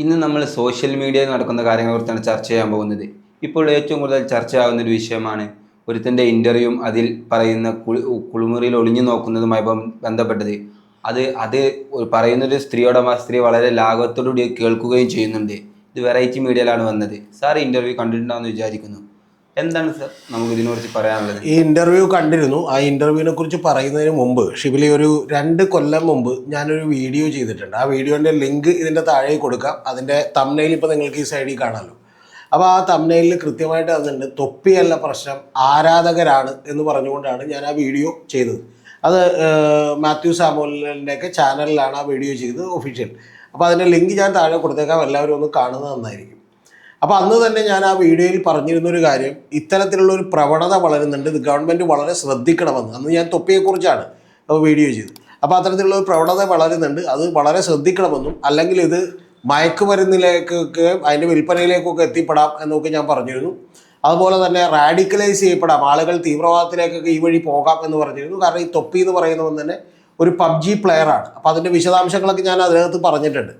ഇന്ന് നമ്മൾ സോഷ്യൽ മീഡിയയിൽ നടക്കുന്ന കാര്യങ്ങളെ കുറിച്ചാണ് ചർച്ച ചെയ്യാൻ പോകുന്നത്. ഇപ്പോൾ ഏറ്റവും കൂടുതൽ ചർച്ചയാവുന്ന ഒരു വിഷയമാണ് ഒരുത്തന്റെ ഇന്റർവ്യൂവും അതിൽ പറയുന്ന കുളി കുളിമുറിയിൽ ഒളിഞ്ഞു നോക്കുന്നതുമായി ബന്ധപ്പെട്ടത്. അത് അത് പറയുന്നൊരു സ്ത്രീയോടൊപ്പം ആ സ്ത്രീ വളരെ ലാഘവത്തോടുകൂടി കേൾക്കുകയും ചെയ്യുന്നുണ്ട്. ഇത് വെറൈറ്റി മീഡിയയിലാണ് വന്നത്. സാർ ഇന്റർവ്യൂ കണ്ടിട്ടുണ്ടാകുമെന്ന് വിചാരിക്കുന്നു. എന്താണ് സർ നമുക്ക് ഇതിനെക്കുറിച്ച് പറയാനുള്ളത്? ഈ ഇന്റർവ്യൂ കണ്ടിരുന്നു. ആ ഇന്റർവ്യൂവിനെ കുറിച്ച് പറയുന്നതിന് മുമ്പ് ഷിബിലി ഒരു രണ്ട് കൊല്ലം മുമ്പ് ഞാനൊരു വീഡിയോ ചെയ്തിട്ടുണ്ട്. ആ വീഡിയോന്റെ ലിങ്ക് ഇതിന്റെ താഴെ കൊടുക്കാം. അതിന്റെ തമ്നയിൽ ഇപ്പോൾ നിങ്ങൾക്ക് ഈ സൈഡിൽ കാണാമല്ലോ അപ്പോൾ ആ തമ്നയിലിൽ കൃത്യമായിട്ട് അതുണ്ട് തൊപ്പിയല്ല പ്രശ്നം ആരാധകരാണ് എന്ന് പറഞ്ഞുകൊണ്ടാണ് ഞാൻ ആ വീഡിയോ ചെയ്തത്. അത് മാത്യു ഒക്കെ ചാനലിലാണ് ആ വീഡിയോ ചെയ്തത് ഒഫീഷ്യൽ അപ്പോൾ അതിന്റെ ലിങ്ക് ഞാൻ താഴെ കൊടുത്തേക്കാം. എല്ലാവരും ഒന്ന് കാണുന്നത് നന്നായിരിക്കും. അപ്പോൾ അന്ന് തന്നെ ഞാൻ ആ വീഡിയോയിൽ പറഞ്ഞിരുന്ന ഒരു കാര്യം ഇത്തരത്തിലുള്ള ഒരു പ്രവണത വളരുന്നുണ്ട് ഇത് ഗവൺമെന്റ് വളരെ ശ്രദ്ധിക്കണമെന്ന്. അന്ന് ഞാൻ തൊപ്പിയെക്കുറിച്ചാണ് വീഡിയോ ചെയ്തത്. അപ്പോൾ അത്തരത്തിലുള്ള ഒരു പ്രവണത വളരുന്നുണ്ട് അത് വളരെ ശ്രദ്ധിക്കണമെന്നും അല്ലെങ്കിൽ ഇത് മയക്കുമരുന്നിലേക്കൊക്കെ അതിന്റെ വിൽപ്പനയിലേക്കൊക്കെ എത്തിപ്പെടാം എന്നൊക്കെ ഞാൻ പറഞ്ഞിരുന്നു. അതുപോലെ തന്നെ റാഡിക്കലൈസ് ചെയ്യപ്പെടാം ആളുകൾ തീവ്രവാദത്തിലേക്കൊക്കെ ഈ വഴി പോകാം എന്ന് പറഞ്ഞിരുന്നു. കാരണം ഈ തൊപ്പി എന്ന് പറയുന്നവൻ തന്നെ ഒരു പബ്ജി പ്ലെയറാണ്. അപ്പോൾ അതിന്റെ വിശദാംശങ്ങളൊക്കെ ഞാൻ അതിനകത്ത് പറഞ്ഞിട്ടുണ്ട്.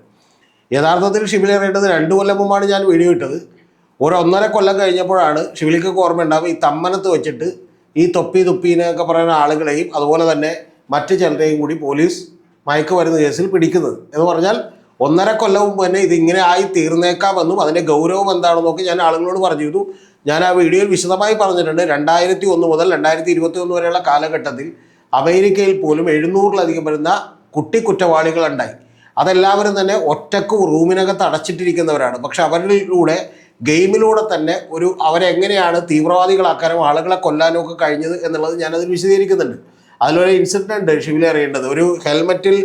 യഥാർത്ഥത്തിൽ ഷിബിലി അറിയേണ്ടത് രണ്ട് കൊല്ലം മുമ്പാണ് ഞാൻ വീഡിയോ ഇട്ടത്. ഒരു ഒന്നര കൊല്ലം കഴിഞ്ഞപ്പോഴാണ് ഷിബിലിക്കൊക്കെ ഓർമ്മ ഈ തമ്മനത്ത് വെച്ചിട്ട് ഈ തൊപ്പി തുപ്പീനൊക്കെ പറയുന്ന ആളുകളെയും അതുപോലെ തന്നെ മറ്റ് ചിലരെയും കൂടി പോലീസ് മയക്കുമരുന്ന് കേസിൽ പിടിക്കുന്നത്. എന്ന് പറഞ്ഞാൽ ഒന്നര കൊല്ലം മുമ്പ് തന്നെ ഇതിങ്ങനെ ആയി തീർന്നേക്കാമെന്നും അതിന്റെ ഗൗരവം എന്താണെന്നൊക്കെ ഞാൻ ആളുകളോട് പറഞ്ഞിരുന്നു. ഞാൻ ആ വീഡിയോയിൽ വിശദമായി പറഞ്ഞിട്ടുണ്ട്. രണ്ടായിരത്തി ഒന്ന് മുതൽ രണ്ടായിരത്തി ഇരുപത്തി ഒന്ന് വരെയുള്ള കാലഘട്ടത്തിൽ അമേരിക്കയിൽ പോലും എഴുന്നൂറിലധികം വരുന്ന കുട്ടി കുറ്റവാളികളുണ്ടായി അതെല്ലാവരും തന്നെ ഒറ്റയ്ക്ക് റൂമിനകത്ത് അടച്ചിട്ടിരിക്കുന്നവരാണ്. പക്ഷെ അവരിലൂടെ ഗെയിമിലൂടെ തന്നെ ഒരു അവരെങ്ങനെയാണ് തീവ്രവാദികളാക്കാനും ആളുകളെ കൊല്ലാനും ഒക്കെ കഴിഞ്ഞത് എന്നുള്ളത് ഞാനതിൽ വിശദീകരിക്കുന്നുണ്ട്. അതിലൊരു ഇൻസിഡന്റ് ഉണ്ട് ഷിവിലെ അറിയേണ്ടത്. ഒരു ഹെൽമെറ്റിൽ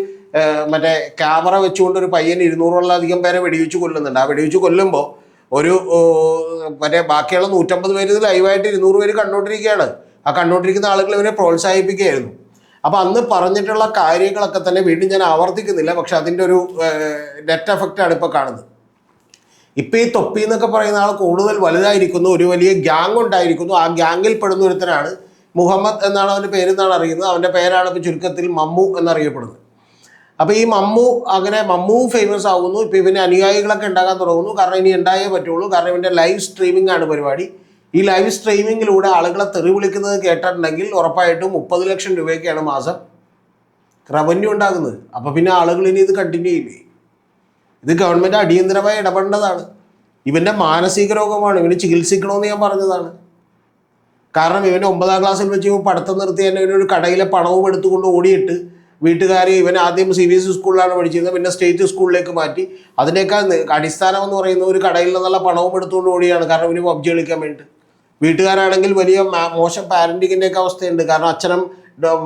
മറ്റേ ക്യാമറ വെച്ചുകൊണ്ട് ഒരു പയ്യൻ ഇരുന്നൂറോളധികം പേരെ വെടിവെച്ച് കൊല്ലുന്നുണ്ട്. ആ വെടിവെച്ച് കൊല്ലുമ്പോൾ ഒരു മറ്റേ ബാക്കിയുള്ള നൂറ്റമ്പത് പേര് ലൈവായിട്ട് ഇരുന്നൂറ് പേര് കണ്ടുകൊണ്ടിരിക്കുകയാണ് ആ കണ്ടുകൊണ്ടിരിക്കുന്ന ആളുകൾ ഇവരെ പ്രോത്സാഹിപ്പിക്കുകയായിരുന്നു. അപ്പോൾ അന്ന് പറഞ്ഞിട്ടുള്ള കാര്യങ്ങളൊക്കെ തന്നെ വീണ്ടും ഞാൻ ആവർത്തിക്കുന്നില്ല പക്ഷെ അതിന്റെ ഒരു നെറ്റ് എഫക്റ്റാണ് ഇപ്പോൾ കാണുന്നത്. ഇപ്പം ഈ തൊപ്പി എന്നൊക്കെ പറയുന്ന ആൾ കൂടുതൽ വലുതായിരിക്കുന്നു ഒരു വലിയ ഗ്യാങ് ഉണ്ടായിരിക്കുന്നു. ആ ഗ്യാങ്ങിൽ പെടുന്ന ഒരുത്തനാണ് മുഹമ്മദ് എന്നാണ് അവന്റെ പേര് എന്നാണ് അറിയുന്നത്. അവന്റെ പേരാണ് ഇപ്പോൾ ചുരുക്കത്തിൽ മമ്മു എന്നറിയപ്പെടുന്നത്. അപ്പോൾ ഈ മമ്മു അങ്ങനെ മമ്മു ഫേമസ് ആകുന്നു ഇപ്പോൾ ഇവന് അനുയായികളൊക്കെ ഉണ്ടാകാൻ തുടങ്ങുന്നു. കാരണം ഇനി ഉണ്ടായേ പറ്റുള്ളൂ. കാരണം ഇവന്റെ ലൈവ് സ്ട്രീമിംഗ് ആണ് പരിപാടി. ഈ ലൈവ് സ്ട്രീമിങ്ങിലൂടെ ആളുകളെ തെറി വിളിക്കുന്നത് കേട്ടിട്ടുണ്ടെങ്കിൽ ഉറപ്പായിട്ടും മുപ്പത് ലക്ഷം രൂപയൊക്കെയാണ് മാസം റവന്യൂ ഉണ്ടാകുന്നത്. അപ്പോൾ പിന്നെ ആളുകൾ ഇനി ഇത് കണ്ടിന്യൂ ചെയ്യില്ലേ? ഇത് ഗവൺമെന്റ് അടിയന്തരമായി ഇടപെടേണ്ടതാണ്. ഇവന്റെ മാനസിക രോഗമാണ്. ഇവന് ചികിത്സിക്കണമെന്ന് ഞാൻ പറഞ്ഞതാണ്. കാരണം ഇവൻ ഒമ്പതാം ക്ലാസ്സിൽ വെച്ച് പഠിത്തം നിർത്തി തന്നെ ഇവനൊരു കടയിലെ പണവും എടുത്തുകൊണ്ട് ഓടിയിട്ട് വീട്ടുകാർ ഇവൻ ആദ്യം സി ബി എസ് ഇ സ്കൂളിലാണ് പഠിച്ചിരുന്നത്. പിന്നെ സ്റ്റേറ്റ് സ്കൂളിലേക്ക് മാറ്റി. അതിനേക്കാൾ അടിസ്ഥാനം എന്ന് പറയുന്ന ഒരു കടയിൽ നിന്നുള്ള പണവും എടുത്തുകൊണ്ട് ഓടിയാണ്. കാരണം ഇവന് പബ്ജി കളിക്കാൻ വേണ്ടിയിട്ട്. വീട്ടുകാരാണെങ്കിൽ വലിയ മോശം പാരന്റിങ്ങിന്റെ ഒക്കെ അവസ്ഥയുണ്ട്. കാരണം അച്ഛനും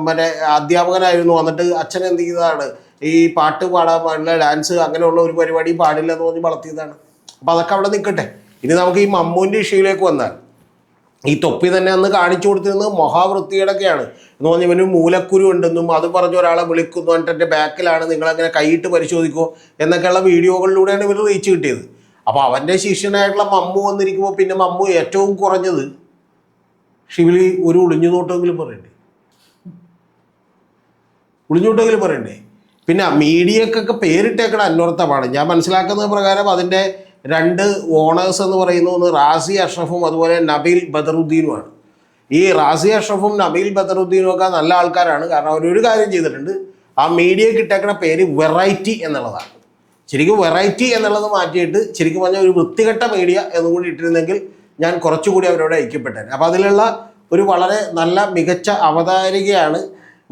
മറ്റേ അധ്യാപകനായിരുന്നു. വന്നിട്ട് അച്ഛൻ എന്ത് ചെയ്തതാണ്? ഈ പാട്ട് പാടാൻ പാടില്ല ഡാൻസ് അങ്ങനെയുള്ള ഒരു പരിപാടി പാടില്ല എന്ന് പറഞ്ഞ് വളർത്തിയതാണ്. അപ്പോൾ അതൊക്കെ അവിടെ നിൽക്കട്ടെ. ഇനി നമുക്ക് ഈ മമ്മൂന്റെ ഇഷ്യൂയിലേക്ക് വന്നാൽ. ഈ തൊപ്പി തന്നെ അന്ന് കാണിച്ചു കൊടുത്തിരുന്നത് മഹാവൃത്തിയുടെയൊക്കെയാണ് എന്ന് പറഞ്ഞാൽ ഇവന് മൂലക്കുരു ഉണ്ടെന്നും അത് പറഞ്ഞ ഒരാളെ വിളിക്കുന്നു. എന്നിട്ട് എന്റെ ബാക്കിലാണ് നിങ്ങളങ്ങനെ കൈയിട്ട് പരിശോധിക്കുമോ എന്നൊക്കെയുള്ള വീഡിയോകളിലൂടെയാണ് ഇവർ റീച്ച് കിട്ടിയത്. അപ്പോൾ അവന്റെ ശിഷ്യനായിട്ടുള്ള മമ്മു വന്നിരിക്കുമ്പോൾ പിന്നെ മമ്മു ഏറ്റവും കുറഞ്ഞത് ഷിവിലി ഒരു ഒളിഞ്ഞു നോട്ടെങ്കിലും പറയണ്ടേ? ഒളിഞ്ഞോട്ടെങ്കിലും പറയണ്ടേ? പിന്നെ മീഡിയക്കൊക്കെ പേരിട്ടേക്കണ അന്വർത്ഥമാണ്. ഞാൻ മനസ്സിലാക്കുന്ന പ്രകാരം അതിന്റെ രണ്ട് ഓണേഴ്സ് എന്ന് പറയുന്ന ഒന്ന് റാസി അഷ്റഫും അതുപോലെ നബീൽ ബദറുദ്ദീനുമാണ്. ഈ റാസി അഷ്റഫും നബീൽ ബദറുദ്ദീനും ഒക്കെ നല്ല ആൾക്കാരാണ്. കാരണം അവരൊരു കാര്യം ചെയ്തിട്ടുണ്ട്. ആ മീഡിയക്ക് ഇട്ടേക്കണ പേര് വെറൈറ്റി എന്നുള്ളതാണ്. ശരിക്കും വെറൈറ്റി എന്നുള്ളത് മാറ്റിയിട്ട് ശരിക്കും പറഞ്ഞാൽ ഒരു വൃത്തികെട്ട മീഡിയ എന്നുകൂടി ഇട്ടിരുന്നെങ്കിൽ ഞാൻ കുറച്ചുകൂടി അവരോട് ഐക്യപ്പെട്ടേനെ. അപ്പോൾ അതിലുള്ള ഒരു വളരെ നല്ല മികച്ച അവതാരികയാണ്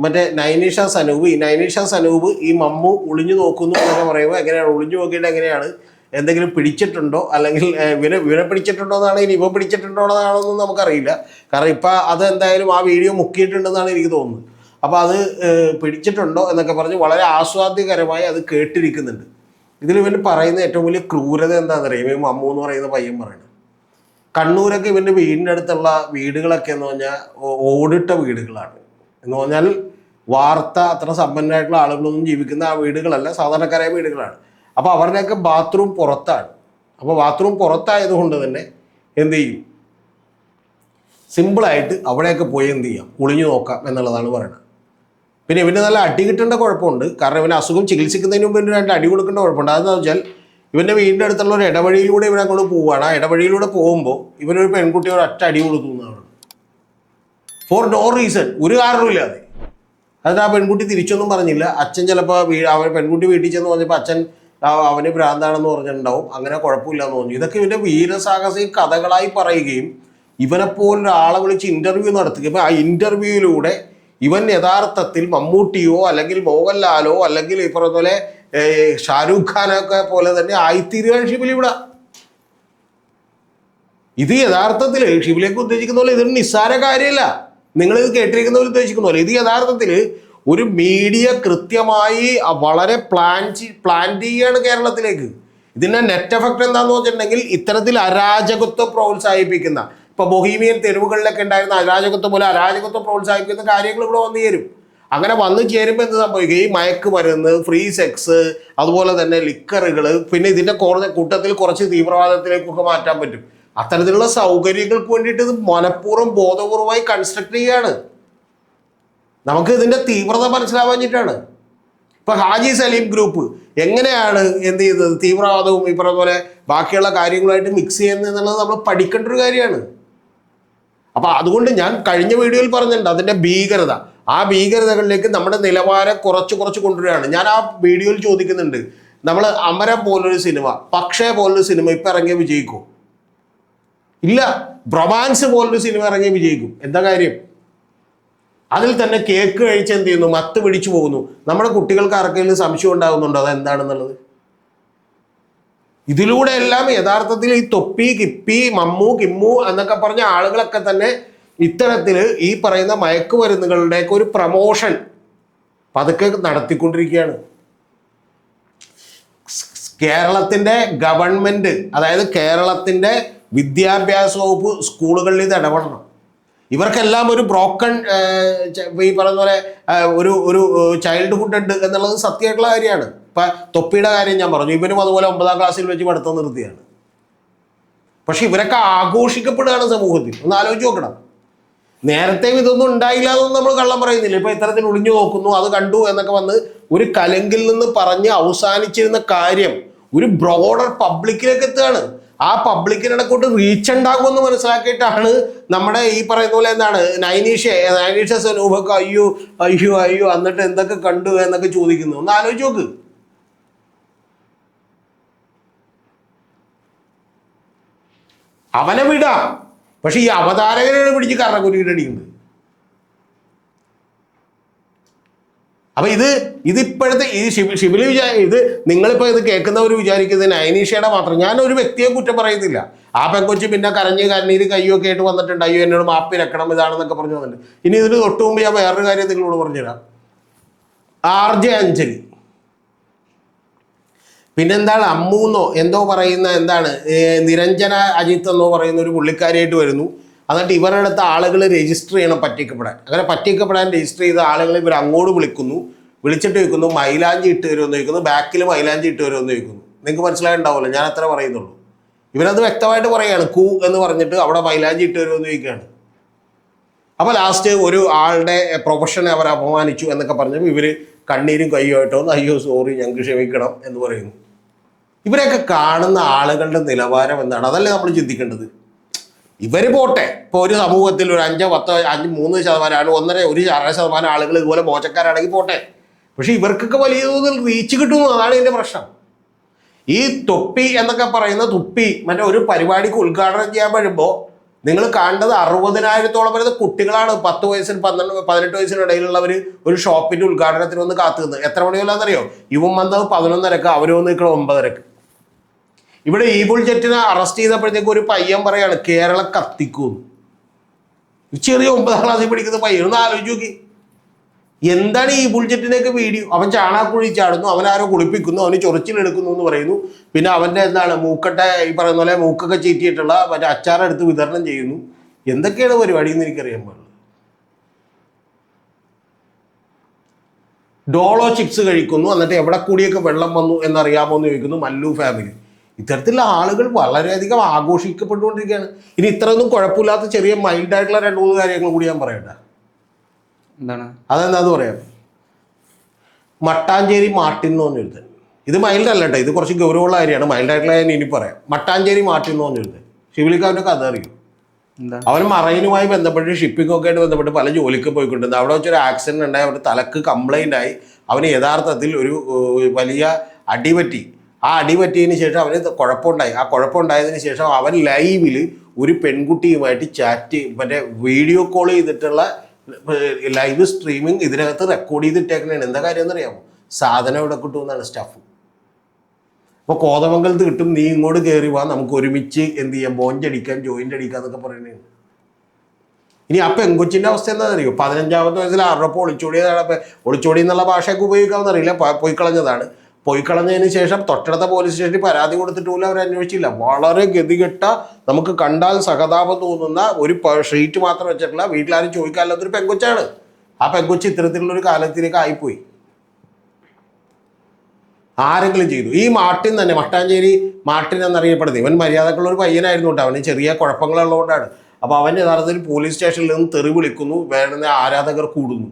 മറ്റേ നൈനീഷ സനൂപ്. ഈ നൈനിഷ സനൂപ് ഈ മമ്മു ഒളിഞ്ഞു നോക്കുന്നു എന്നൊക്കെ പറയുമ്പോൾ എങ്ങനെയാണ്? ഒളിഞ്ഞു നോക്കിയിട്ട് എങ്ങനെയാണ്? എന്തെങ്കിലും പിടിച്ചിട്ടുണ്ടോ? അല്ലെങ്കിൽ ഇവനെ ഇവനെ പിടിച്ചിട്ടുണ്ടോ എന്നാണ് ഇനി ഇവ പിടിച്ചിട്ടുണ്ടോ എന്നാണെന്നൊന്നും നമുക്കറിയില്ല. കാരണം ഇപ്പോൾ അത് എന്തായാലും ആ വീഡിയോ മുക്കിയിട്ടുണ്ടെന്നാണ് എനിക്ക് തോന്നുന്നത്. അപ്പോൾ അത് പിടിച്ചിട്ടുണ്ടോ എന്നൊക്കെ പറഞ്ഞ് വളരെ ആസ്വാദ്യകരമായി അത് കേട്ടിരിക്കുന്നുണ്ട്. ഇതിൽ ഇവന് പറയുന്ന ഏറ്റവും വലിയ ക്രൂരത എന്താണെന്ന് അറിയാം ഈ മമ്മു എന്ന് പറയുന്ന പയ്യൻ പറയുന്നത് കണ്ണൂരൊക്കെ ഇവന്റെ വീടിന്റെ അടുത്തുള്ള വീടുകളൊക്കെ എന്ന് പറഞ്ഞാൽ ഓടിട്ട വീടുകളാണ്. എന്ന് പറഞ്ഞാൽ വാർത്ത അത്ര സമ്പന്നരായിട്ടുള്ള ആളുകളൊന്നും ജീവിക്കുന്ന ആ വീടുകളല്ല സാധാരണക്കാരായ വീടുകളാണ്. അപ്പോൾ അവരുടെയൊക്കെ ബാത്റൂം പുറത്താണ്. അപ്പോൾ ബാത്റൂം പുറത്തായതുകൊണ്ട് തന്നെ എന്ത് ചെയ്യും? സിമ്പിളായിട്ട് അവിടെയൊക്കെ പോയി എന്ത് ചെയ്യാം? ഒളിഞ്ഞു നോക്കാം എന്നുള്ളതാണ് പറയുന്നത്. പിന്നെ ഇവന് നല്ല അടി കിട്ടേണ്ട കുഴപ്പമുണ്ട്. കാരണം ഇവന് അസുഖം ചികിത്സിക്കുന്നതിന് മുമ്പ് ഇവന് രണ്ട് അടി കൊടുക്കേണ്ട കുഴപ്പമുണ്ട്. അതെന്ന് വെച്ചാൽ ഇവന്റെ വീടിന്റെ അടുത്തുള്ള ഒരു ഇടവഴിയിലൂടെ ഇവനെ അങ്ങോട്ട് പോവുകയാണ് ആ ഇടവഴിയിലൂടെ പോകുമ്പോൾ ഇവനൊരു പെൺകുട്ടിയോട് ഒറ്റ അടി കൊടുത്തു എന്നാണ് ഫോർ നോ റീസൺ ഒരു കാരണവുമില്ലാതെ അതിന് ആ പെൺകുട്ടി തിരിച്ചൊന്നും പറഞ്ഞില്ല. അച്ഛൻ ചിലപ്പോൾ വീ അവൻ പെൺകുട്ടി വീട്ടിൽ ചെന്ന് പറഞ്ഞപ്പോൾ അച്ഛൻ അവന് ഭ്രാന്താണെന്ന് പറഞ്ഞിട്ടുണ്ടാവും. അങ്ങനെ കുഴപ്പമില്ല എന്ന് പറഞ്ഞു. ഇതൊക്കെ ഇവന്റെ വീരസാഹസിക കഥകളായി പറയുകയും ഇവനെപ്പോലൊരാളെ വിളിച്ച് ഇന്റർവ്യൂ നടത്തുകയും ആ ഇന്റർവ്യൂവിലൂടെ ഇവൻ യഥാർത്ഥത്തിൽ മമ്മൂട്ടിയോ അല്ലെങ്കിൽ മോഹൻലാലോ അല്ലെങ്കിൽ ഈ പറഞ്ഞ ഷാരൂഖ് ഖാനൊക്കെ പോലെ തന്നെ ആയിത്തീരുകയാണ് ഷിബിലി ഇവിടെ. ഇത് യഥാർത്ഥത്തിൽ ഷിബിലേക്ക് ഉദ്ദേശിക്കുന്ന പോലെ ഇതൊരു നിസ്സാര കാര്യമല്ല. നിങ്ങൾ ഇത് കേട്ടിരിക്കുന്ന പോലെ ഉദ്ദേശിക്കുന്ന പോലെ ഇത് യഥാർത്ഥത്തിൽ ഒരു മീഡിയ കൃത്യമായി വളരെ പ്ലാൻ പ്ലാൻ ചെയ്യുകയാണ് കേരളത്തിലേക്ക്. ഇതിന്റെ നെറ്റ് എഫക്റ്റ് എന്താണെന്ന് വെച്ചിട്ടുണ്ടെങ്കിൽ ഇത്തരത്തിൽ അരാജകത്വം പ്രോത്സാഹിപ്പിക്കുന്ന ഇപ്പൊ ബൊഹീമിയൻ തെരുവുകളിലൊക്കെ ഉണ്ടായിരുന്ന അരാജകത്വം പോലെ അരാജകത്വം പ്രോത്സാഹിപ്പിക്കുന്ന കാര്യങ്ങൾ ഇവിടെ വന്നു ചേരും. അങ്ങനെ വന്നു ചേരുമ്പോൾ എന്ത് സംഭവിക്കും? ഈ മയക്ക് മരുന്ന് ഫ്രീ സെക്സ് അതുപോലെ തന്നെ ലിക്കറുകൾ പിന്നെ ഇതിന്റെ കുറഞ്ഞ കൂട്ടത്തിൽ കുറച്ച് തീവ്രവാദത്തിലേക്കൊക്കെ മാറ്റാൻ പറ്റും. അത്തരത്തിലുള്ള സൗകര്യങ്ങൾക്ക് വേണ്ടിയിട്ട് ഇത് മനഃപൂർവം ബോധപൂർവമായി കൺസ്ട്രക്ട് ചെയ്യാണ് നമുക്ക് ഇതിന്റെ തീവ്രത മനസ്സിലാവാഞ്ഞിട്ടാണ്. ഇപ്പൊ ഹാജി സലീം ഗ്രൂപ്പ് എങ്ങനെയാണ് എന്ത് ചെയ്തത്? തീവ്രവാദവും ഈ പോലെ ബാക്കിയുള്ള കാര്യങ്ങളുമായിട്ട് മിക്സ് ചെയ്യുന്നത് എന്നുള്ളത് നമ്മൾ പഠിക്കേണ്ട ഒരു കാര്യമാണ്. അപ്പൊ അതുകൊണ്ട് ഞാൻ കഴിഞ്ഞ വീഡിയോയിൽ പറഞ്ഞിട്ടുണ്ട് അതിന്റെ ഭീകരത. ആ ഭീകരതകളിലേക്ക് നമ്മുടെ നിലവാരം കുറച്ച് കുറച്ച് കൊണ്ടുവരികയാണ്. ഞാൻ ആ വീഡിയോയിൽ ചോദിക്കുന്നുണ്ട്. നമ്മൾ അമര പോലൊരു സിനിമ പക്ഷേ പോലൊരു സിനിമ ഇപ്പൊ ഇറങ്ങിയ വിജയിക്കും? ഇല്ല. ബ്രൊമാൻസ് പോലൊരു സിനിമ ഇറങ്ങിയ വിജയിക്കും. എന്താ കാര്യം? അതിൽ തന്നെ കേക്ക് കഴിച്ച് എന്ത് ചെയ്യുന്നു? മത്ത് പിടിച്ചു പോകുന്നു. നമ്മുടെ കുട്ടികൾക്ക് ആർക്കെങ്കിലും സംശയം ഉണ്ടാകുന്നുണ്ടോ? അത് എന്താണെന്നുള്ളത് ഇതിലൂടെ എല്ലാം യഥാർത്ഥത്തിൽ ഈ തൊപ്പി കിപ്പി മമ്മു കിമ്മു എന്നൊക്കെ പറഞ്ഞ ആളുകളൊക്കെ തന്നെ ഇത്തരത്തിൽ ഈ പറയുന്ന മയക്കുമരുന്നുകളുടെയൊക്കെ ഒരു പ്രമോഷൻ പതുക്കെ നടത്തിക്കൊണ്ടിരിക്കുകയാണ്. കേരളത്തിന്റെ ഗവൺമെന്റ് അതായത് കേരളത്തിന്റെ വിദ്യാഭ്യാസ വകുപ്പ് സ്കൂളുകളിൽ ഇത് ഇടപെടണം. ഇവർക്കെല്ലാം ഒരു ബ്രോക്കൺ ഈ പറയുന്ന പോലെ ഒരു ഒരു ചൈൽഡ്ഹുഡ് ഉണ്ട് എന്നുള്ളത് സത്യമായിട്ടുള്ള കാര്യമാണ്. ഇപ്പൊ തൊപ്പിയുടെ കാര്യം ഞാൻ പറഞ്ഞു. ഇവനും അതുപോലെ ഒമ്പതാം ക്ലാസ്സിൽ വെച്ച് പഠിത്തം നിർത്തിയാണ്. പക്ഷെ ഇവരൊക്കെ ആഘോഷിക്കപ്പെടുകയാണ് സമൂഹത്തിൽ. ഒന്ന് ആലോചിച്ച് നോക്കണം. നേരത്തെ ഇതൊന്നും ഉണ്ടായില്ല എന്നൊന്നും നമ്മൾ കള്ളം പറയുന്നില്ല. ഇപ്പൊ ഇത്തരത്തിൽ ഒളിഞ്ഞു നോക്കുന്നു അത് കണ്ടു എന്നൊക്കെ വന്ന് ഒരു കലങ്കിൽ നിന്ന് പറഞ്ഞ് അവസാനിച്ചിരുന്ന കാര്യം ഒരു ബ്രോഡർ പബ്ലിക്കിലേക്ക് എത്തുകയാണ്. ആ പബ്ലിക്കിനിടക്കൂട്ട് റീച്ച് ഉണ്ടാകുമെന്ന് മനസ്സിലാക്കിയിട്ടാണ് നമ്മുടെ ഈ പറയുന്ന പോലെ എന്താണ് നൈനീഷ നൈനീഷ സ്വരൂപൊക്കെ അയ്യോ അയ്യോ അയ്യോ എന്നിട്ട് എന്തൊക്കെ കണ്ടു എന്നൊക്കെ ചോദിക്കുന്നു. ഒന്ന് ആലോചിച്ച് നോക്ക്. അവനെ വിടാം. പക്ഷെ ഈ അവതാരകനാണ് പിടിച്ച് കറക്കുരുക്കിട്ടടിക്കുന്നത് അപ്പൊ ഇത് ഇതിപ്പോഴത്തെ ഈ ശിവ ശിവൽ വിചാ ഇത് നിങ്ങളിപ്പോ ഇത് കേൾക്കുന്നവർ വിചാരിക്കുന്നത് നൈനീഷയുടെ മാത്രം. ഞാൻ ഒരു വ്യക്തിയെ കുറ്റം പറയുന്നില്ല. ആ പെങ്കൊച്ച് പിന്നെ കരഞ്ഞ് കണ്ണീര് കയ്യൊക്കെ ആയിട്ട് വന്നിട്ടുണ്ട്. അയ്യോ എന്നോട് മാപ്പിരക്കണം ഇതാണെന്നൊക്കെ പറഞ്ഞു വന്നിട്ടുണ്ട്. ഇനി ഇതിന് തൊട്ട് മുമ്പ് ഞാൻ വേറൊരു കാര്യം നിങ്ങളോട് പറഞ്ഞുതരാം. R J Anjali. പിന്നെന്താണ് അമ്മൂന്നോ എന്തോ പറയുന്ന എന്താണ് നിരഞ്ജന അജിത്ത് എന്നോ പറയുന്ന ഒരു പുള്ളിക്കാരിയായിട്ട് വരുന്നു. എന്നിട്ട് ഇവരുടെ അടുത്ത് ആളുകൾ രജിസ്റ്റർ ചെയ്യണം പറ്റിക്കപ്പെടാൻ. അങ്ങനെ പറ്റിക്കപ്പെടാൻ രജിസ്റ്റർ ചെയ്ത ആളുകൾ ഇവർ അങ്ങോട്ട് വിളിക്കുന്നു. വിളിച്ചിട്ട് ചോദിക്കുന്നു മൈലാഞ്ചി ഇട്ട് വരുമെന്ന് ചോദിക്കുന്നു ബാക്കിൽ മൈലാഞ്ചി ഇട്ട് വരുമെന്ന് ചോദിക്കുന്നു. നിങ്ങൾക്ക് മനസ്സിലായിട്ടുണ്ടാവില്ല ഞാൻ അത്ര പറയുന്നുള്ളൂ. ഇവരത് വ്യക്തമായിട്ട് പറയുകയാണ് കൂ എന്ന് പറഞ്ഞിട്ട് അവിടെ മൈലാഞ്ചി ഇട്ട് വരുമെന്ന് ചോദിക്കുകയാണ്. അപ്പോൾ ലാസ്റ്റ് ഒരു ആളുടെ പ്രൊഫഷനെ അവർ അപമാനിച്ചു എന്നൊക്കെ പറഞ്ഞപ്പോൾ ഇവർ കണ്ണീരും കയ്യുമായിട്ടോ അയ്യോ സോറി ഞങ്ങൾക്ക് ക്ഷമിക്കണം എന്ന് പറയുന്നു. ഇവരെയൊക്കെ കാണുന്ന ആളുകളുടെ നിലവാരം എന്താണ്? അതല്ലേ നമ്മൾ ചിന്തിക്കേണ്ടത്. ഇവർ പോട്ടെ. ഇപ്പോൾ ഒരു സമൂഹത്തിൽ ഒരു അഞ്ചോ പത്തോ അഞ്ച് മൂന്ന് ശതമാനമാണ് ഒന്നര ഒരു അര ശതമാനം ആളുകൾ ഇതുപോലെ മോശക്കാരാണെങ്കിൽ പോട്ടെ. പക്ഷെ ഇവർക്കൊക്കെ വലിയ തോതിൽ റീച്ച് കിട്ടുന്നു അതാണ് ഇതിന്റെ പ്രശ്നം. ഈ തൊപ്പി എന്നൊക്കെ പറയുന്ന തുപ്പി മറ്റേ ഒരു പരിപാടിക്ക് ഉദ്ഘാടനം ചെയ്യാൻ വരുമ്പോൾ നിങ്ങൾ കാണേണ്ടത് അറുപതിനായിരത്തോളം വരുന്ന കുട്ടികളാണ്. പത്ത് വയസ്സിന് പന്ത്രണ്ട് പതിനെട്ട് വയസ്സിന് ഇടയിലുള്ളവർ ഒരു ഷോപ്പിന്റെ ഉദ്ഘാടനത്തിന് വന്ന് കാത്തു നിന്നത് എത്ര മണിയല്ലാന്നറിയോ ഇവൻ വന്നത് പതിനൊന്നരക്ക് വന്ന് നിൽക്കണം ഒമ്പതരക്ക്. ഇവിടെ ഈ ബുൾജെറ്റിനെ അറസ്റ്റ് ചെയ്തപ്പോഴത്തേക്ക് ഒരു പയ്യൻ പറയാണ് കേരള കത്തിക്കൂന്ന് ചെറിയ ഒമ്പതാം ക്ലാസ്സിൽ പഠിക്കുന്ന പയ്യൻ ഒന്ന് ആലോചിച്ച് നോക്കി. എന്താണ് ഈ ബുൾജെറ്റിനൊക്കെ വീഡിയോ അവൻ ചാണാക്കുഴി ചാടുന്നു അവൻ ആരോ കുളിപ്പിക്കുന്നു അവന് ചൊറിച്ചിലെടുക്കുന്നു എന്ന് പറയുന്നു. പിന്നെ അവന്റെ എന്താണ് മൂക്കട്ടെ ഈ പറയുന്ന പോലെ മൂക്കൊക്കെ ചീറ്റിയിട്ടുള്ള മറ്റേ അച്ചാറെടുത്ത് വിതരണം ചെയ്യുന്നു. എന്തൊക്കെയാണ് പരിപാടി എന്ന് എനിക്കറിയാൻ പാടില്ല. ഡോളോ ചിപ്സ് കഴിക്കുന്നു എന്നിട്ട് എവിടെ കൂടിയൊക്കെ വെള്ളം വന്നു എന്നറിയാമോ എന്ന് ചോദിക്കുന്നു മല്ലു ഫാമിലി ഇത്തരത്തിലുള്ള ആളുകൾ വളരെയധികം ആഘോഷിക്കപ്പെട്ടുകൊണ്ടിരിക്കുകയാണ്. ഇനി ഇത്രയൊന്നും കുഴപ്പമില്ലാത്ത ചെറിയ മൈൽഡായിട്ടുള്ള രണ്ട് മൂന്ന് കാര്യങ്ങൾ കൂടി ഞാൻ പറയട്ടെ. എന്താണ്? അതെന്താന്ന് പറയാം? മട്ടാഞ്ചേരി മാർട്ടിൻ എന്ന് പറഞ്ഞെഴുത്ത് ഇത് മൈൽഡ് അല്ല കേട്ടോ ഇത് കുറച്ച് ഗൗരവമുള്ള കാര്യമാണ്. മൈൽഡ് ആയിട്ടുള്ള ഞാൻ ഇനി പറയാം. മട്ടാഞ്ചേരി മാർട്ടിൻ എന്ന് പറഞ്ഞെഴുത്ത് ശിവലിക്കാവിന്റെ കഥ അറിയും? അവൻ മറൈനുമായി ബന്ധപ്പെട്ട് ഷിപ്പിംഗ് ഒക്കെ ആയിട്ട് ബന്ധപ്പെട്ട് പല ജോലിക്ക് പോയിക്കൊണ്ടിരുന്നത് അവിടെ വെച്ചൊരു ആക്സിഡന്റ് ഉണ്ടായി അവരുടെ തലക്ക് കംപ്ലൈന്റ് ആയി. അവന് യഥാർത്ഥത്തിൽ ഒരു വലിയ അടിപറ്റി ആ അടി പറ്റിയതിന് ശേഷം അവന് കുഴപ്പമുണ്ടായി. ആ കുഴപ്പമുണ്ടായതിന് ശേഷം അവൻ ലൈവിൽ ഒരു പെൺകുട്ടിയുമായിട്ട് ചാറ്റ് മറ്റേ വീഡിയോ കോൾ ചെയ്തിട്ടുള്ള ലൈവ് സ്ട്രീമിംഗ് ഇതിനകത്ത് റെക്കോർഡ് ചെയ്തിട്ടേക്കണേണ് എന്താ കാര്യം എന്നറിയാമോ? സാധനം ഇവിടെ കിട്ടുമെന്നാണ് സ്റ്റാഫ് അപ്പോൾ കോതമംഗലത്ത് കിട്ടും നീ ഇങ്ങോട്ട് കയറി വാ നമുക്ക് ഒരുമിച്ച് എന്ത് ചെയ്യാം? ബോഞ്ചടിക്കാം ജോയിന്റ് അടിക്കാം എന്നൊക്കെ പറയണേ ഇനി ആ പെങ്കൊച്ചിന്റെ അവസ്ഥ എന്താണെന്ന് അറിയോ പതിനഞ്ചാമത്തെ വയസ്സിൽ ആരുടെ ഒളിച്ചോടിയതാണ്. അപ്പം ഒളിച്ചോടി എന്നുള്ള ഭാഷയൊക്കെ ഉപയോഗിക്കാമെന്നറിയില്ല. പോയി കളഞ്ഞതാണ്. പോയി കളഞ്ഞതിന് ശേഷം തൊട്ടടുത്ത പോലീസ് സ്റ്റേഷനിൽ പരാതി കൊടുത്തിട്ട് പോലും അവർ അന്വേഷിച്ചില്ല. വളരെ ഗതികെട്ട നമുക്ക് കണ്ടാൽ സഹതാപം തോന്നുന്ന ഒരു ഷീറ്റ് മാത്രം വെച്ചിട്ടുള്ള വീട്ടിലാരും ചോദിക്കാനില്ലാത്തൊരു പെങ്കൊച്ചാണ്. ആ പെങ്കൊച്ച് ഇത്തരത്തിലുള്ളൊരു കാലത്തിലേക്ക് ആയിപ്പോയി. ആരെങ്കിലും ചെയ്തു. ഈ മാർട്ടിൻ തന്നെ മട്ടാഞ്ചേരി മാർട്ടിൻ എന്നറിയപ്പെടുന്നത് ഇവൻ മര്യാദക്കുള്ള ഒരു പയ്യനായിരുന്നു കേട്ടോ. അവന് ചെറിയ കുഴപ്പങ്ങളുള്ളതുകൊണ്ടാണ്. അപ്പോൾ അവൻ യഥാർത്ഥത്തിൽ പോലീസ് സ്റ്റേഷനിൽ നിന്ന് തെറി വിളിക്കുന്നു. വേണ്ടുന്ന ആരാധകർ കൂടുന്നു.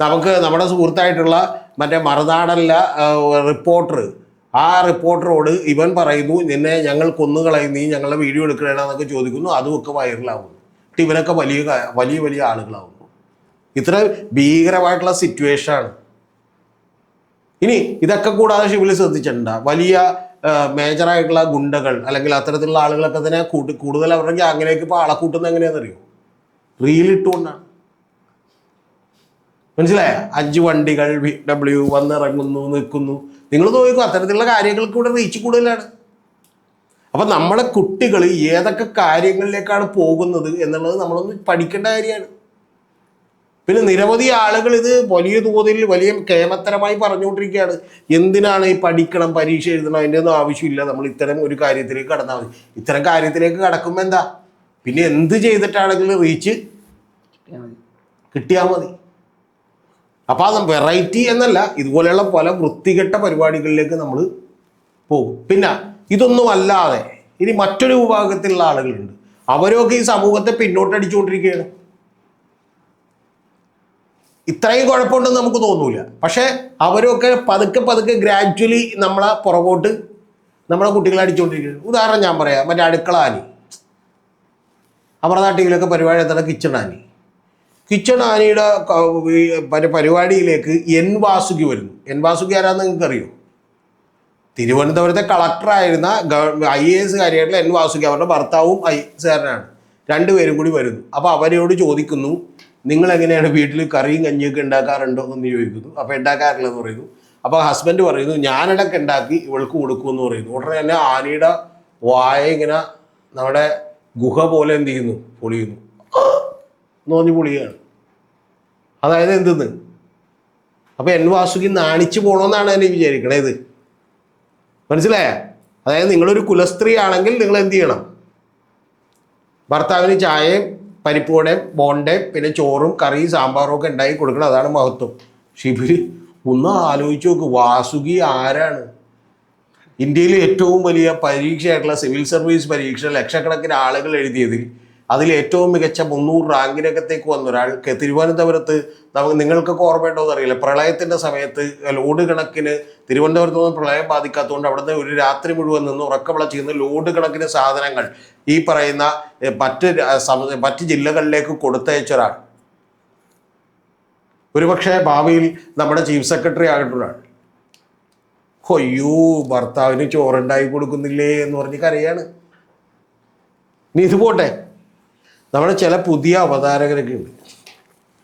നമുക്ക് നമ്മുടെ സുഹൃത്തായിട്ടുള്ള മറ്റേ മറുനാടല്ല റിപ്പോർട്ടർ ആ റിപ്പോർട്ടറോട് ഇവൻ പറയുന്നു നിന്നെ ഞങ്ങൾ കൊന്നുകളയും നീ ഞങ്ങളെ വീഡിയോ എടുക്കണമെന്നൊക്കെ ചോദിക്കുന്നു. അതുമൊക്കെ വൈറലാവുന്നു. എന്നിട്ട് ഇവനൊക്കെ വലിയ വലിയ വലിയ ആളുകളാവുന്നു. ഇത്ര ഭീകരമായിട്ടുള്ള സിറ്റുവേഷനാണ് ഇനി ഇതൊക്കെ കൂടാതെ ഷിബിൽ ശ്രദ്ധിച്ചിട്ടുണ്ട്? വലിയ മേജറായിട്ടുള്ള ഗുണ്ടകൾ അല്ലെങ്കിൽ അത്തരത്തിലുള്ള ആളുകളൊക്കെ തന്നെ കൂട്ടി കൂടുതൽ അവരുടെ ഗ്യാങ്ങിലേക്ക് ഇപ്പോൾ ആളെ കൂട്ടുന്നത് എങ്ങനെയാണെന്നറിയോ? റീലിട്ടുകൊണ്ടാണ് മനസ്സിലായ? അഞ്ച് വണ്ടികൾ വി ഡബ്ല്യു വന്നിറങ്ങുന്നു നിൽക്കുന്നു. നിങ്ങൾ നോക്കുക അത്തരത്തിലുള്ള കാര്യങ്ങൾക്ക് ഇവിടെ റീച്ച് കൂടുതലാണ്. അപ്പം നമ്മളെ കുട്ടികൾ ഏതൊക്കെ കാര്യങ്ങളിലേക്കാണ് പോകുന്നത് എന്നുള്ളത് നമ്മളൊന്ന് പഠിക്കേണ്ട കാര്യമാണ്. പിന്നെ നിരവധി ആളുകൾ ഇത് വലിയ തോതിൽ വലിയ കേമത്തരമായി പറഞ്ഞുകൊണ്ടിരിക്കുകയാണ്. എന്തിനാണ് ഈ പഠിക്കണം പരീക്ഷ എഴുതണം അതിന്റെ ഒന്നും ആവശ്യമില്ല. നമ്മൾ ഇത്തരം ഒരു കാര്യത്തിലേക്ക് കടന്നാൽ മതി. ഇത്തരം കാര്യത്തിലേക്ക് കടക്കുമ്പോൾ എന്താ? പിന്നെ എന്ത് ചെയ്തിട്ടാണെങ്കിലും റീച്ച് കിട്ടിയാൽ മതി. അപ്പോൾ അത് വെറൈറ്റി എന്നല്ല ഇതുപോലെയുള്ള പല വൃത്തികെട്ട പരിപാടികളിലേക്ക് നമ്മൾ പോകും. പിന്നെ ഇതൊന്നും അല്ലാതെ ഇനി മറ്റൊരു വിഭാഗത്തിലുള്ള ആളുകളുണ്ട്. അവരൊക്കെ ഈ സമൂഹത്തെ പിന്നോട്ടടിച്ചുകൊണ്ടിരിക്കുകയാണ്. ഇത്രയും കുഴപ്പമുണ്ടെന്ന് നമുക്ക് തോന്നൂല. പക്ഷേ അവരൊക്കെ പതുക്കെ പതുക്കെ ഗ്രാജ്വലി നമ്മളെ പുറകോട്ട് നമ്മളെ കുട്ടികളെ അടിച്ചുകൊണ്ടിരിക്കുകയാണ്. ഉദാഹരണം ഞാൻ പറയാം മറ്റേ അടുക്കള ആനി. അമൃതാട്ടിയിലൊക്കെ പരിപാടി എത്തണം കിച്ചൺ ആനി. കിച്ചൺ ആനിയുടെ പരിപാടിയിലേക്ക് എൻ വാസുകി വരുന്നു. എൻ വാസുകി ആരാന്ന് നിങ്ങൾക്കറിയോ? തിരുവനന്തപുരത്തെ കളക്ടറായിരുന്ന ഐ എ എസ് കാര്യമായിട്ടുള്ള എൻ വാസുകി അവരുടെ ഭർത്താവും ഐ എസ് കാരനാണ് രണ്ടുപേരും കൂടി വരുന്നു. അപ്പോൾ അവരോട് ചോദിക്കുന്നു നിങ്ങൾ എങ്ങനെയാണ് വീട്ടിൽ കറിയും കഞ്ഞിയൊക്കെ ഉണ്ടാക്കാറുണ്ടോ? എന്ന് ചോദിക്കുന്നു. അപ്പോൾ ഉണ്ടാക്കാറില്ലെന്ന് പറയുന്നു. അപ്പോൾ ഹസ്ബൻഡ് പറയുന്നു ഞാനിടയ്ക്ക് ഉണ്ടാക്കി ഇവൾക്ക് കൊടുക്കുമെന്ന് പറയുന്നു. ഉടനെ തന്നെ ആനയുടെ വായ ഇങ്ങനെ നമ്മുടെ ഗുഹ പോലെ എന്ത് ചെയ്യുന്നു? പൊളിയുന്നു. പറഞ്ഞ് പൊളിയാണ്. അതായത് എന്തെന്ന്? അപ്പോൾ എൻ വാസുകി നാണിച്ചു പോകണമെന്നാണ് എന്നെ ഇത് മനസ്സിലായ? അതായത് നിങ്ങളൊരു കുലസ്ത്രീ ആണെങ്കിൽ നിങ്ങൾ എന്ത് ചെയ്യണം? ഭർത്താവിന് ചായയും പരിപ്പുവടയും ബോണ്ടയും പിന്നെ ചോറും കറിയും സാമ്പാറും ഒക്കെ ഉണ്ടാക്കി കൊടുക്കണം. അതാണ് മഹത്വം. ഷിബിര് ഒന്ന് ആലോചിച്ച് നോക്ക് വാസുകി ആരാണ്? ഇന്ത്യയിലെ ഏറ്റവും വലിയ പരീക്ഷയായിട്ടുള്ള സിവിൽ സർവീസ് പരീക്ഷ ലക്ഷക്കണക്കിന് ആളുകൾ എഴുതിയതിൽ അതിൽ ഏറ്റവും മികച്ച മുന്നൂറ് റാങ്കിനകത്തേക്ക് വന്ന ഒരാൾക്ക് തിരുവനന്തപുരത്ത് നമുക്ക് നിങ്ങൾക്കൊക്കെ ഓർമ്മയുണ്ടോ എന്നറിയില്ല പ്രളയത്തിന്റെ സമയത്ത് ലോഡ് കണക്കിന് തിരുവനന്തപുരത്ത് നിന്ന് പ്രളയം ബാധിക്കാത്തതുകൊണ്ട് അവിടുന്ന് ഒരു രാത്രി മുഴുവൻ നിന്ന് ഉറക്കവിള ചെയ്യുന്ന ലോഡ് കണക്കിന് സാധനങ്ങൾ ഈ പറയുന്ന മറ്റ് മറ്റ് ജില്ലകളിലേക്ക് കൊടുത്തയച്ച ഒരാൾ. ഒരുപക്ഷെ ഭാവിയിൽ നമ്മുടെ ചീഫ് സെക്രട്ടറി ആകേണ്ട ഒരാൾ അയ്യോ ഭർത്താവിന് ചോറുണ്ടായി കൊടുക്കുന്നില്ലേ എന്ന് പറഞ്ഞ് കരയാണ്. നീ ഇത് പോട്ടെ. നമ്മുടെ ചില പുതിയ അവതാരകരൊക്കെ ഉണ്ട്.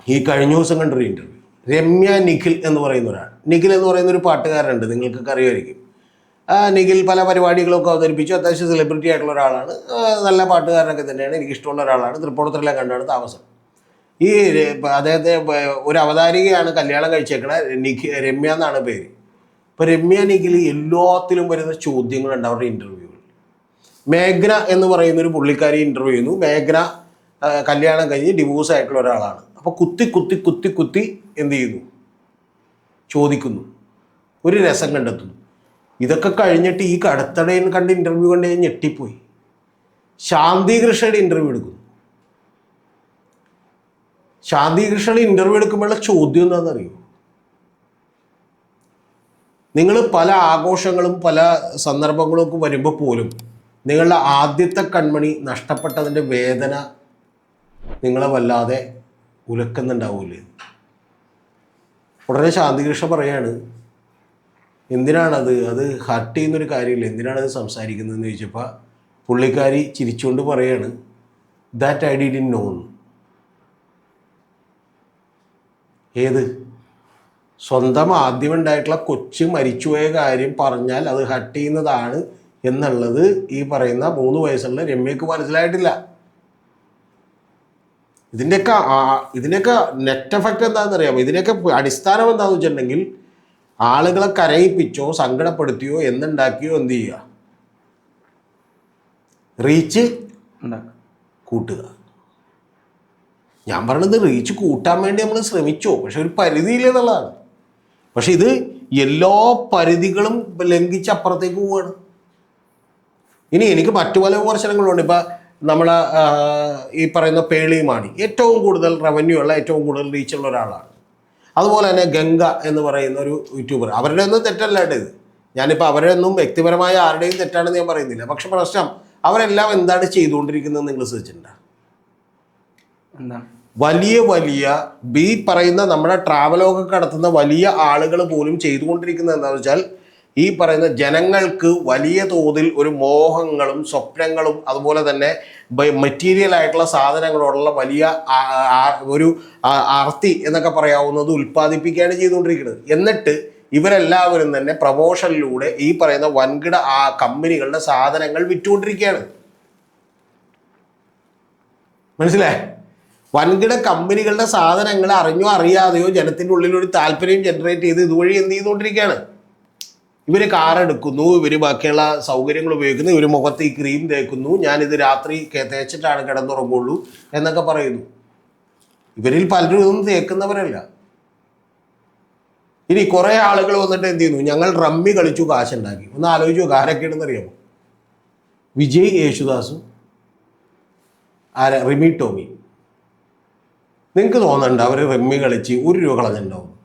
ഈ കഴിഞ്ഞ ദിവസം കണ്ടൊരു ഇന്റർവ്യൂ രമ്യ നിഖിൽ എന്ന് പറയുന്ന ഒരാൾ. നിഖിൽ എന്ന് പറയുന്ന ഒരു പാട്ടുകാരുണ്ട് നിങ്ങൾക്കൊക്കെ അറിയുമായിരിക്കും. നിഖിൽ പല പരിപാടികളൊക്കെ അവതരിപ്പിച്ചു. അത്യാവശ്യം സെലിബ്രിറ്റി ആയിട്ടുള്ള ഒരാളാണ്. നല്ല പാട്ടുകാരനൊക്കെ തന്നെയാണ്. എനിക്കിഷ്ടമുള്ള ഒരാളാണ്. തൃപ്പൂണിത്തുറയിലെ കണ്ടാണ് താമസം. ഈ അദ്ദേഹത്തെ ഒരു അവതാരികയാണ് കല്യാണം കഴിച്ചേക്കണ നിഖി രമ്യ എന്നാണ് പേര്. ഇപ്പോൾ രമ്യ നിഖിൽ എല്ലാത്തിലും വരുന്ന ചോദ്യങ്ങളുണ്ട് അവരുടെ ഇന്റർവ്യൂ മേഘ്ന എന്ന് പറയുന്ന ഒരു പുള്ളിക്കാരി ഇന്റർവ്യൂ ചെയ്യുന്നു. മേഘ്ന കല്യാണം കഴിഞ്ഞ് ഡിവോഴ്സ് ആയിട്ടുള്ള ഒരാളാണ്. അപ്പോൾ കുത്തി കുത്തി കുത്തി കുത്തി എന്ത് ചെയ്യുന്നു? ചോദിക്കുന്നു. ഒരു രസം കണ്ടെത്തുന്നു. ഇതൊക്കെ കഴിഞ്ഞിട്ട് ഈ കടത്തടയിൽ കണ്ട് ഇന്റർവ്യൂ കണ്ട് ഞാൻ ഞെട്ടിപ്പോയി. ശാന്തി കൃഷ്ണയുടെ ഇന്റർവ്യൂ എടുക്കുന്നു. ശാന്തി കൃഷ്ണയുടെ ഇന്റർവ്യൂ എടുക്കുമ്പോഴുള്ള ചോദ്യം എന്താണെന്നറിയോ? നിങ്ങൾ പല ആഘോഷങ്ങളും പല സന്ദർഭങ്ങളും ഒക്കെ വരുമ്പോൾ പോലും നിങ്ങളുടെ ആദ്യത്തെ കൺമണി നഷ്ടപ്പെട്ടതിന്റെ വേദന നിങ്ങളെ വല്ലാതെ ഉലക്കുന്നുണ്ടാവൂലേ? ഉടനെ ശാന്തികൃഷ്ണ പറയാണ് എന്തിനാണത്? അത് ഹർട്ട് ചെയ്യുന്നൊരു കാര്യമില്ല. എന്തിനാണത് സംസാരിക്കുന്നതെന്ന് ചോദിച്ചപ്പോൾ പുള്ളിക്കാരി ചിരിച്ചുകൊണ്ട് പറയാണ് that I did in none ഏത്? സ്വന്തം ആദ്യം ഉണ്ടായിട്ടുള്ള കൊച്ചു മരിച്ചുപോയ കാര്യം പറഞ്ഞാൽ അത് ഹർട്ട് ചെയ്യുന്നതാണ് എന്നുള്ളത് ഈ പറയുന്ന മൂന്ന് വയസ്സുള്ള രമ്യക്ക് മനസ്സിലായിട്ടില്ല. ഇതിന്റെയൊക്കെ ഇതിനൊക്കെ നെറ്റ് എഫക്റ്റ് എന്താണെന്ന് അറിയാമോ ഇതിനൊക്കെ അടിസ്ഥാനം എന്താണെന്ന് വെച്ചിട്ടുണ്ടെങ്കിൽ ആളുകളെ കരയിപ്പിച്ചോ സങ്കടപ്പെടുത്തിയോ എന്തുണ്ടാക്കിയോ എന്ത് ചെയ്യുക? റീച്ച് കൂട്ടുക. ഞാൻ പറയണത് റീച്ച് കൂട്ടാൻ വേണ്ടി നമ്മൾ ശ്രമിച്ചോ പക്ഷെ ഒരു പരിധിയില്ലെന്നുള്ളതാണ് പക്ഷെ ഇത് എല്ലാ പരിധികളും ലംഘിച്ച് അപ്പുറത്തേക്ക് പോവുകയാണ്. ഇനി എനിക്ക് മറ്റു പല വിമർശനങ്ങളുണ്ട്. ഇപ്പം നമ്മളെ ആ, ഈ പറയുന്ന പേളിമാണി ഏറ്റവും കൂടുതൽ റവന്യൂ ഉള്ള ഏറ്റവും കൂടുതൽ റീച്ചുള്ള ഒരാളാണ്. അതുപോലെ തന്നെ ഗംഗ എന്ന് പറയുന്ന ഒരു യൂട്യൂബർ അവരുടെ ഒന്നും തെറ്റല്ല ഇത്. ഞാനിപ്പോൾ അവരുടെ ഒന്നും വ്യക്തിപരമായ ആരുടെയും തെറ്റാണെന്ന് ഞാൻ പറയുന്നില്ല. പക്ഷെ പ്രശ്നം അവരെല്ലാം എന്താണ് ചെയ്തുകൊണ്ടിരിക്കുന്നത് നിങ്ങൾ ശ്രദ്ധിച്ചിട്ടുണ്ടോ? വലിയ വലിയ ബി പറയുന്ന നമ്മുടെ ട്രാവലോഗ് കടത്തുന്ന വലിയ ആളുകൾ പോലും ചെയ്തുകൊണ്ടിരിക്കുന്നത് എന്താണെന്ന് വെച്ചാൽ ഈ പറയുന്ന ജനങ്ങൾക്ക് വലിയ തോതിൽ ഒരു മോഹങ്ങളും സ്വപ്നങ്ങളും അതുപോലെ തന്നെ മെറ്റീരിയൽ ആയിട്ടുള്ള സാധനങ്ങളോടുള്ള വലിയ ഒരു ആർത്തി എന്നൊക്കെ പറയാവുന്നത് ഉൽപ്പാദിപ്പിക്കുകയാണ് ചെയ്തുകൊണ്ടിരിക്കുന്നത്. എന്നിട്ട് ഇവരെല്ലാവരും തന്നെ പ്രമോഷനിലൂടെ ഈ പറയുന്ന വൻകിട ആ കമ്പനികളുടെ സാധനങ്ങൾ വിറ്റുകൊണ്ടിരിക്കുകയാണ്. മനസ്സിലായേ? വൻകിട കമ്പനികളുടെ സാധനങ്ങൾ അറിഞ്ഞോ അറിയാതെയോ ജനത്തിന്റെ ഉള്ളിൽ ഒരു താല്പര്യം ജനറേറ്റ് ചെയ്ത് ഇതുവഴി എന്ത് ചെയ്തുകൊണ്ടിരിക്കുകയാണ്. ഇവർ കാറെടുക്കുന്നു ഇവർ ബാക്കിയുള്ള സൗകര്യങ്ങൾ ഉപയോഗിക്കുന്നു ഇവർ മുഖത്ത് ഈ ക്രീം തേക്കുന്നു ഞാനിത് രാത്രി തേച്ചിട്ടാണ് കിടന്നുറങ്ങുള്ളൂ എന്നൊക്കെ പറയുന്നു. ഇവരിൽ പലരും ഇതൊന്നും തേക്കുന്നവരല്ല. ഇനി കുറേ ആളുകൾ വന്നിട്ട് എന്ത് ചെയ്യുന്നു? ഞങ്ങൾ റമ്മി കളിച്ചു കാശുണ്ടാക്കി. ഒന്ന് ആലോചിച്ചു ആരൊക്കെയാണെന്ന് അറിയാമോ? വിജയ് യേശുദാസും ആര? റിമി ടോമി. നിങ്ങൾക്ക് തോന്നണ്ട അവർ റമ്മി കളിച്ച് ഒരു രൂപ കളഞ്ഞിട്ടുണ്ടാവും?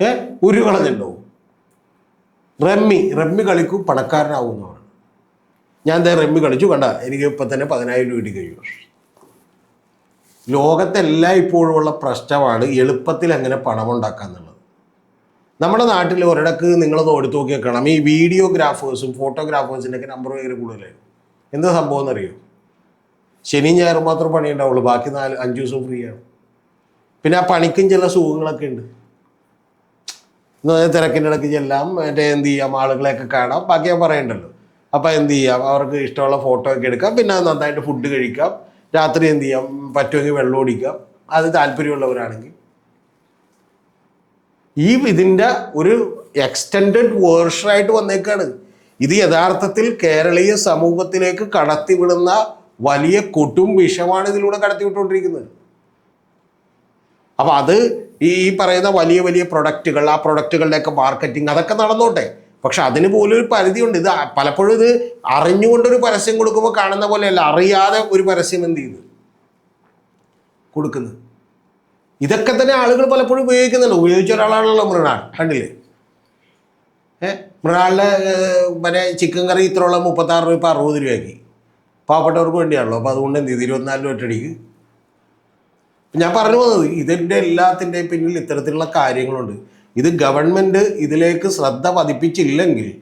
ഏ? ഒരു രൂപ കളഞ്ഞിട്ടുണ്ടാവും. റമ്മി റമ്മി കളിക്കും പണക്കാരനാവുന്നതാണ് ഞാൻ ദേ റമ്മി കളിച്ചു കണ്ട എനിക്ക് ഇപ്പം തന്നെ പതിനായിരം രൂപ കിട്ടി കഴിയും ലോകത്തെല്ലാം ഇപ്പോഴുള്ള പ്രശ്നമാണ് എളുപ്പത്തിൽ എങ്ങനെ പണമുണ്ടാക്കുക എന്നുള്ളത്. നമ്മുടെ നാട്ടിൽ ഒരിടക്ക് നിങ്ങളൊന്ന് എടുത്തു നോക്കി വെക്കണം. ഈ വീഡിയോഗ്രാഫേഴ്സും ഫോട്ടോഗ്രാഫേഴ്സിന്റെ ഒക്കെ നമ്പർ ഭയങ്കര കൂടുതലായിരുന്നു എന്താ സംഭവം എന്നറിയോ? ശനി ഞായറും മാത്രം പണി ഉണ്ടാവുള്ളൂ ബാക്കി നാല് അഞ്ച് ദിവസം ഫ്രീ ആണ്. പിന്നെ ആ പണിക്കും ചില സുഖങ്ങളൊക്കെ ഉണ്ട്. എന്ന് പറഞ്ഞാൽ തിരക്കിന്റെ ഇടയ്ക്ക് ചെല്ലാം മറ്റേ എന്ത് ചെയ്യാം ആളുകളെയൊക്കെ കാണാം. ബാക്കി ഞാൻ പറയണ്ടല്ലോ. അപ്പോൾ എന്ത് ചെയ്യാം? അവർക്ക് ഇഷ്ടമുള്ള ഫോട്ടോ ഒക്കെ എടുക്കാം. പിന്നെ നന്നായിട്ട് ഫുഡ് കഴിക്കാം. രാത്രി എന്ത് ചെയ്യാം? പറ്റുമെങ്കിൽ വെള്ളം ഓടിക്കാം അത് താല്പര്യമുള്ളവരാണെങ്കിൽ. ഈ ഇതിന്റെ ഒരു എക്സ്റ്റെൻഡഡ് വേർഷനായിട്ട് വന്നേക്കാണ്. ഇത് യഥാർത്ഥത്തിൽ കേരളീയ സമൂഹത്തിലേക്ക് കടത്തിവിടുന്ന വലിയ കൊട്ടും വിഷമാണ് ഇതിലൂടെ കടത്തിവിട്ടുകൊണ്ടിരിക്കുന്നത്. അപ്പോൾ അത് ഈ പറയുന്ന വലിയ വലിയ പ്രൊഡക്റ്റുകൾ ആ പ്രൊഡക്റ്റുകളുടെയൊക്കെ മാർക്കറ്റിംഗ് അതൊക്കെ നടന്നോട്ടെ. പക്ഷെ അതിന് പോലും ഒരു പരിധിയുണ്ട്. ഇത് പലപ്പോഴും ഇത് അറിഞ്ഞുകൊണ്ടൊരു പരസ്യം കൊടുക്കുമ്പോൾ കാണുന്ന പോലെയല്ല അറിയാതെ ഒരു പരസ്യം എന്ത് ചെയ്യുന്നു? കൊടുക്കുന്നത്. ഇതൊക്കെ തന്നെ ആളുകൾ പലപ്പോഴും ഉപയോഗിക്കുന്നുണ്ട്. ഉപയോഗിച്ച ഒരാളാണല്ലോ മൃണാൾ. കണ്ടില്ലേ? ഏ? മൃണാളിന്റെ മറ്റേ ചിക്കൻ കറി ഇത്രയുള്ള മുപ്പത്താറ് രൂപ ഇപ്പം അറുപത് രൂപയാക്കി. പാവപ്പെട്ടവർക്ക് വേണ്ടിയാണല്ലോ. അപ്പോൾ അതുകൊണ്ട് എന്ത് ഇരുപത്തിനാല് രൂപ ഒറ്റടിക്ക് ഞാൻ പറഞ്ഞു പോകുന്നത് ഇതിന്റെ എല്ലാത്തിന്റെയും പിന്നിൽ ഇത്തരത്തിലുള്ള കാര്യങ്ങളുണ്ട്. ഇത് ഗവൺമെന്റ് ഇതിലേക്ക് ശ്രദ്ധ പതിപ്പിച്ചില്ലെങ്കിൽ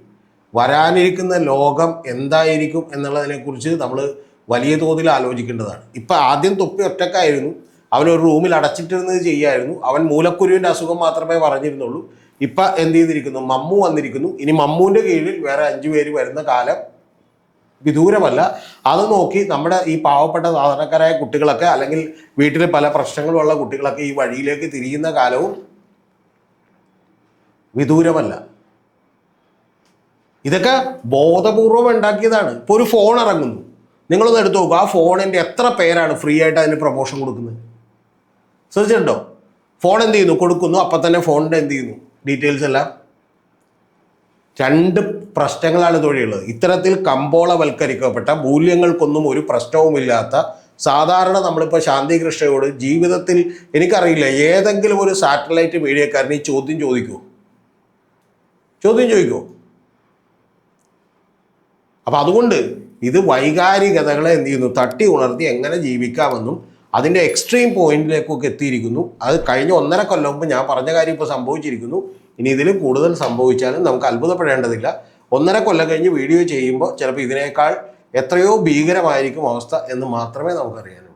വരാനിരിക്കുന്ന ലോകം എന്തായിരിക്കും എന്നുള്ളതിനെക്കുറിച്ച് നമ്മൾ വലിയ തോതിൽ ആലോചിക്കേണ്ടതാണ്. ഇപ്പം ആദ്യം തൊപ്പി ഒറ്റക്കായിരുന്നു. അവൻ ഒരു റൂമിൽ അടച്ചിട്ടിരുന്നത് ചെയ്യായിരുന്നു. അവൻ മൂലക്കുരുവിന്റെ അസുഖം മാത്രമേ പറഞ്ഞിരുന്നുള്ളൂ. ഇപ്പം എന്ത് ചെയ്തിരിക്കുന്നു? മമ്മു വന്നിരിക്കുന്നു. ഇനി മമ്മുവിന്റെ കീഴിൽ വേറെ അഞ്ചു പേര് വരുന്ന കാലം വിദൂരമല്ല. അത് നോക്കി നമ്മുടെ ഈ പാവപ്പെട്ട സാധാരണക്കാരായ കുട്ടികളൊക്കെ അല്ലെങ്കിൽ വീട്ടിൽ പല പ്രശ്നങ്ങളുള്ള കുട്ടികളൊക്കെ ഈ വഴിയിലേക്ക് തിരിയുന്ന കാലവും വിദൂരമല്ല. ഇതൊക്കെ ബോധപൂർവം ഉണ്ടാക്കിയതാണ്. ഇപ്പോൾ ഒരു ഫോൺ ഇറങ്ങുന്നു. നിങ്ങളൊന്ന് എടുത്തു നോക്കുക ആ ഫോണിന്റെ എത്ര പേരാണ് ഫ്രീ ആയിട്ട് അതിന് പ്രൊമോഷൻ കൊടുക്കുന്നത്? ശ്രദ്ധിച്ചിട്ടുണ്ടോ? ഫോൺ എന്ത് ചെയ്യുന്നു? കൊടുക്കുന്നു. അപ്പം തന്നെ ഫോണിന്റെ എന്ത് ചെയ്യുന്നു? ഡീറ്റെയിൽസ് എല്ലാം രണ്ട് പ്രശ്നങ്ങളാണ് ഇതുവഴിയുള്ളത് ഇത്തരത്തിൽ കമ്പോളവൽക്കരിക്കപ്പെട്ട മൂല്യങ്ങൾക്കൊന്നും ഒരു പ്രശ്നവുമില്ലാത്ത സാധാരണ നമ്മളിപ്പോൾ ശാന്തി കൃഷ്ണയോട് ജീവിതത്തിൽ എനിക്കറിയില്ല ഏതെങ്കിലും ഒരു സാറ്റലൈറ്റ് മീഡിയക്കാരൻ ഈ ചോദ്യം ചോദിക്കൂ. ചോദ്യം ചോദിക്കുമോ അപ്പം അതുകൊണ്ട് ഇത് വൈകാരികതകളെ എന്ത് ചെയ്യുന്നു? തട്ടി ഉണർത്തി എങ്ങനെ ജീവിക്കാമെന്നും അതിന്റെ എക്സ്ട്രീം പോയിന്റിലേക്കൊക്കെ എത്തിയിരിക്കുന്നു. അത് കഴിഞ്ഞ ഒന്നര കൊല്ലം മുമ്പ് ഞാൻ പറഞ്ഞ കാര്യം ഇപ്പോൾ സംഭവിച്ചിരിക്കുന്നു. ഇനി ഇതിലും കൂടുതൽ സംഭവിച്ചാലും നമുക്ക് അത്ഭുതപ്പെടേണ്ടതില്ല. ഒന്നര കൊല്ലം കഴിഞ്ഞ് വീഡിയോ ചെയ്യുമ്പോൾ ചിലപ്പോൾ ഇതിനേക്കാൾ എത്രയോ ഭീകരമായിരിക്കും അവസ്ഥ എന്ന് മാത്രമേ നമുക്കറിയാനുള്ളൂ.